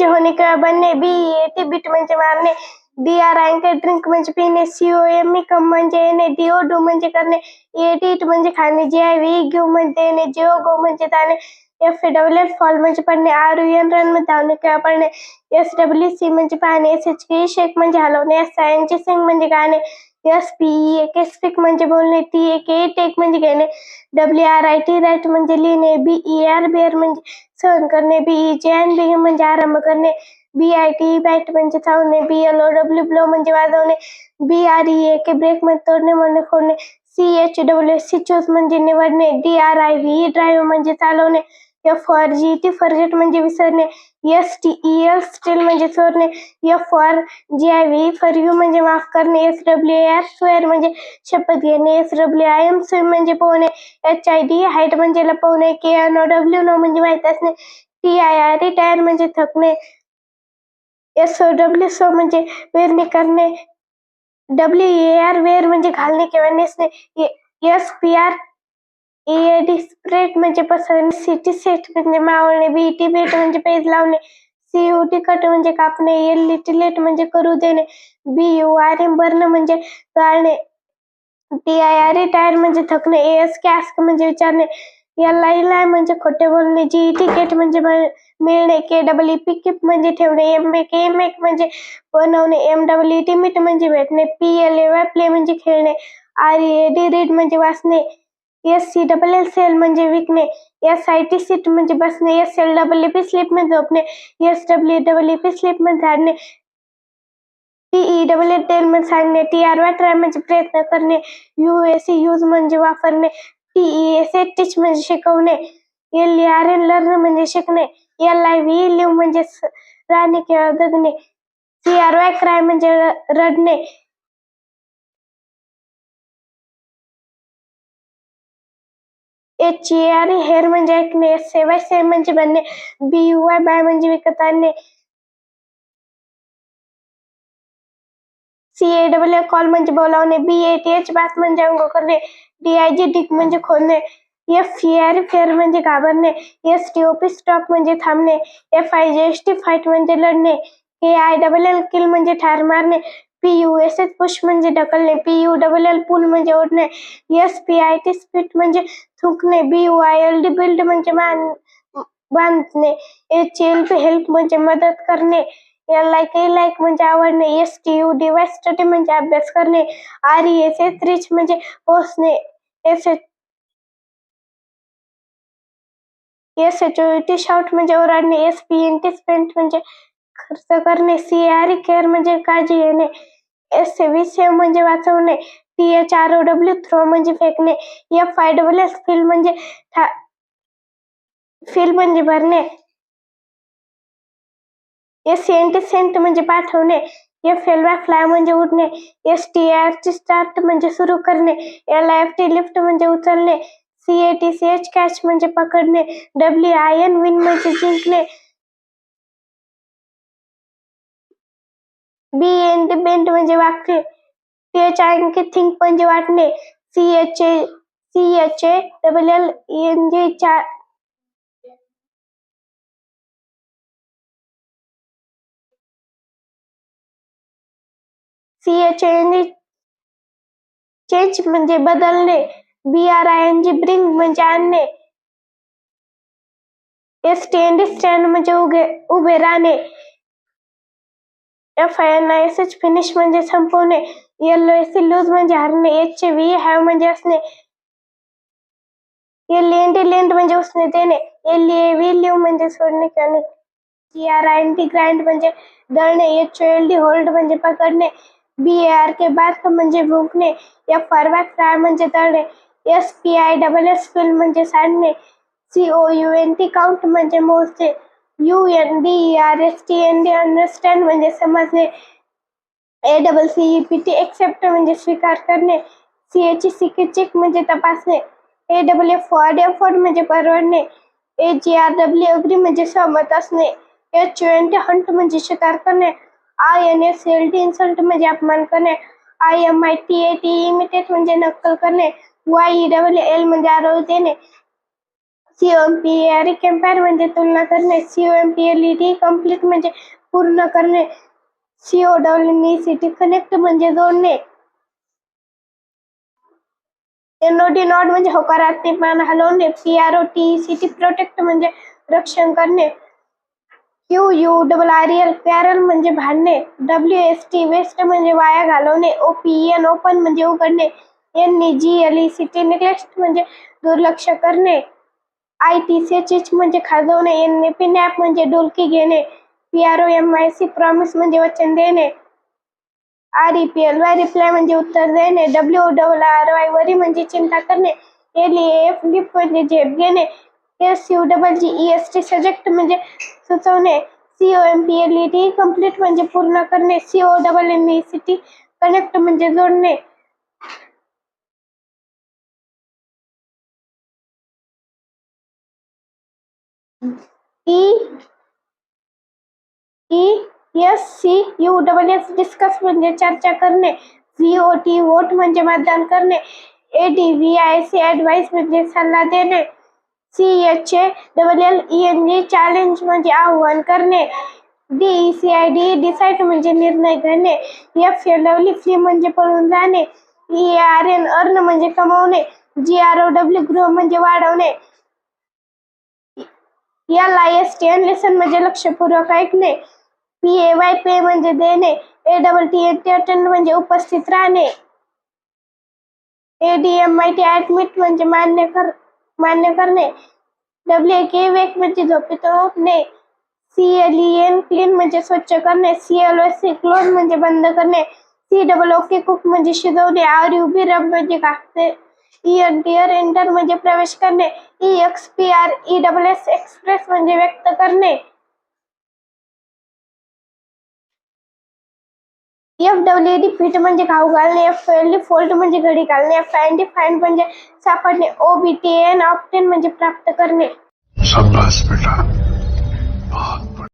म्हणजे होणे किंवा बनणे बी, ए, टी, बीट म्हणजे मारणे डी आर अँकर ड्रिंक म्हणजे पिणे सी, ओ, एम, ई, कम म्हणजे येणे डी, ओ, डू म्हणजे करणे ए, टी इट म्हणजे खाणे जी आय व्ही घेऊ म्हणजे येणे जी, ओ, गो म्हणजे जाणे एफ़ डब्ल्यू एल फॉल म्हणजे पडणे आर, यू, एन, रन म्हणजे धावणे किंवा पडणे एस, डब्ल्यू, सी म्हणजे पाहणे एस, एच, के शेक म्हणजे हलवणे S I N G sing म्हणजे गाणे S P E K speak म्हणजे बोलणे T A take W R T B E R सहन बी ई बी आरंभ करणे बी आय टी बॅट म्हणजे B L O W blow म्हणजे B R E break म्हणजे तोडणे C H W C choose निवडणे D R I V drive म्हणजे F R G T forget म्हणजे विसरणे. S T E L steal म्हणजे चोरणे. F R G I V for you म्हणजे माफ़ करणे. S W R swear म्हणजे शपथ घेणे. S W I M swim म्हणजे पोहणे. एच आय डी हाईट म्हणजे लपवणे. के एन ओ डब्ल्यू नो म्हणजे माहित असणे. टी आय आर रिटायर म्हणजे थकणे. एस ओ डब्ल्यू सो म्हणजे पेरणी करणे. डब्ल्यू ए आर वेअर म्हणजे घालणे किंवा नेसणे. S P R A D spread म्हणजे पसरणे सिटी सेट म्हणजे मावळणे बी टी बेट म्हणजे पेज लावणे सी यू टी कट म्हणजे कापणे एल लिटिलेट म्हणजे करू देणे बी यू आर एम म्हणजे T I R E tire म्हणजे थकणे ए एस कॅस्क म्हणजे विचारणे एल आय लाय म्हणजे खोटे बोलणे जी टिकेट म्हणजे मिळणे के डब्ल्यू पी किप म्हणजे ठेवणे एम ए के मेक म्हणजे बनवणे एम डब्ल्यू टी मीट म्हणजे भेटणे पी एल ए प्ले म्हणजे खेळणे आर ए डी रीड म्हणजे वाचणे S C double L sell म्हणजे विकणे एस आय टी सीट म्हणजे बसणे. S L double P sleep म्हणजे झोपणे. S W double P slip म्हणजे झाडणे टीई डबल टेल म्हणजे सांगणे टी आर वाय ट्राय म्हणजे प्रयत्न करणे. यू एस यूज म्हणजे वापरणे. टीई एस ए टीच म्हणजे शिकवणे. L E R N learn म्हणजे शिकणे. एल आय व्ही लिव्ह म्हणजे राहणे किंवा जगणे. सी आर वाय क्राय म्हणजे रडणे. ऐकणे से वाय से म्हणजे बनणे बी यू वाय बाय म्हणजे विकत आणणे. सी ए डबल कॉल म्हणजे बोलावणे B A T H bath म्हणजे अंघोळ करणे डी आय जी डिक म्हणजे खोदणे एफ़ आर फेअर म्हणजे घाबरणे S T O P stop म्हणजे थांबणे F I G S T fight म्हणजे लढणे के आय डबल एल किल म्हणजे ठार मारणे P U S H push म्हणजे ढकलणे P U double L pull म्हणजे ओढणे S P I T spit म्हणजे थुंकणे B U I L D build म्हणजे मान बांधणे एच एल पी हेल्प म्हणजे मदत करणे एल आय के लाईक म्हणजे आवडणे एस टी यू स्टडी म्हणजे अभ्यास करणे R E S S reach म्हणजे S H S H O T म्हणजे ओरडणे S P N T spent म्हणजे खर्च करणे सी आर केअर म्हणजे काळजी घेणे एस व्ही सेव्ह म्हणजे वाचवणे P H R O W throw म्हणजे फेकणे F I W S fill म्हणजे फील म्हणजे भरणे एस एन टी सेंट म्हणजे पाठवणे एफ एल वाय फ्लाय म्हणजे उडणे S T R T start म्हणजे सुरू करणे L I F T lift म्हणजे उचलणे C A T C H catch म्हणजे पकडणे डब्ल्यू आय एन विन म्हणजे जिंकणे बी टी बेंट म्हणजे वाकणे T H I N K think म्हणजे वाटणे C H A C H A double L N J चार C H N G change म्हणजे बदलणे B R I N G bring म्हणजे आणणे S T N D stand म्हणजे उगे उभे राहणे. F I N I S H finish म्हणजे संपवणे. एल एस लूज म्हणजे हरणे. एच व्ही हॅव म्हणजे असणे. एल एन टी लेंट म्हणजे उसने देणे. एल ए व्ही लिव्ह म्हणजे सोडणे किंवा G R I N T grind म्हणजे दळणे एच एल डी होल्ड म्हणजे पकडणे. B A R K bark म्हणजे भुंकणे. एफ़ आर वाय फ्राय म्हणजे तळणे S P I double S fill म्हणजे सांडणे. C O U N T count म्हणजे मोजणे. U N D R S T N D understand म्हणजे समजणे. A double C P T accept म्हणजे स्वीकार करणे. C H C के चेक म्हणजे तपासणे. A double F ford afford म्हणजे परवडणे. A G R W agree म्हणजे सहमत असणे. एच एन टी हंट म्हणजे शिकार करणे. I N S L T insult म्हणजे अपमान करणे. I M I T A T imitate म्हणजे नक्कल करणे. वाय डबल एल म्हणजे आरोग्य देणे. सीओएमपी अरे म्हणजे तुलना करणे एलईडी कंप्लीट म्हणजे पूर्ण करणे सिटी कनेक्ट म्हणजे जोडणे. एनओडी नॉट म्हणजे होकारात्मक हलवणे. R O T C T protect म्हणजे रक्षण करणे. Q U double R L quarrel म्हणजे भांडणे. डब्ल्यू एस टी वेस्ट म्हणजे वाया घालवणे. ओ पी एन ओपन म्हणजे उघडणे. N G L E C T neglect म्हणजे दुर्लक्ष करणे. I T C H H म्हणजे खाजवणे एन पी नॅप म्हणजे डोलकी घेणे P R O M I C promise म्हणजे वचन देणे R P L Y reply म्हणजे उत्तर देणे W double R Y worry म्हणजे चिंता करणे एल एफ़, लिप म्हणजे झेप घेणे S U double G, E S T suggest म्हणजे सुचवणे C O M P L E T complete म्हणजे पूर्ण करणे C O double N E C T connect म्हणजे जोडणे डबल एस डिस्कस म्हणजे चर्चा करणे. व्ही ओ टी वोट म्हणजे मतदान करणे. A D V I C advise म्हणजे सल्ला देणे. C H A double L E N G challenge म्हणजे आव्हान करणे. D E C I D decide म्हणजे निर्णय घेणे. एफ एल डब्ल्यू फ्री म्हणजे पळून जाणे. ई आर एन अर्न म्हणजे कमवणे. जी आर ओ डब्ल्यू गृह म्हणजे वाढवणे. याला एस टी एन लेसन म्हणजे लक्षपूर्वक ऐकणे. पी ए वाय पे म्हणजे देणे. A double T A T attend म्हणजे उपस्थित राहणे. A D M I T admit म्हणजे मान्य कर मान्य करणे. डब्ल्यू ए के वेक म्हणजे झोपेतून उठणे C L E N clean म्हणजे स्वच्छ करणे. सी एल ओ सी क्लोज म्हणजे बंद करणे. सी डबल ओके कुक म्हणजे शिजवणे. आर यू बी रब म्हणजे कापणे. टी आर एंटर म्हणजे प्रवेश करणे. E X P R E double S express म्हणजे व्यक्त करणे. एफ़ डब्ल्यू डी फिट म्हणजे घाऊ घालणे. एफ़ एल डी फोल्ड म्हणजे घडी घालणे. एफ़ आय डी फाइंड म्हणजे सापडणे. O B T N obtain म्हणजे प्राप्त करणे. शाबाश बेटा. बहुत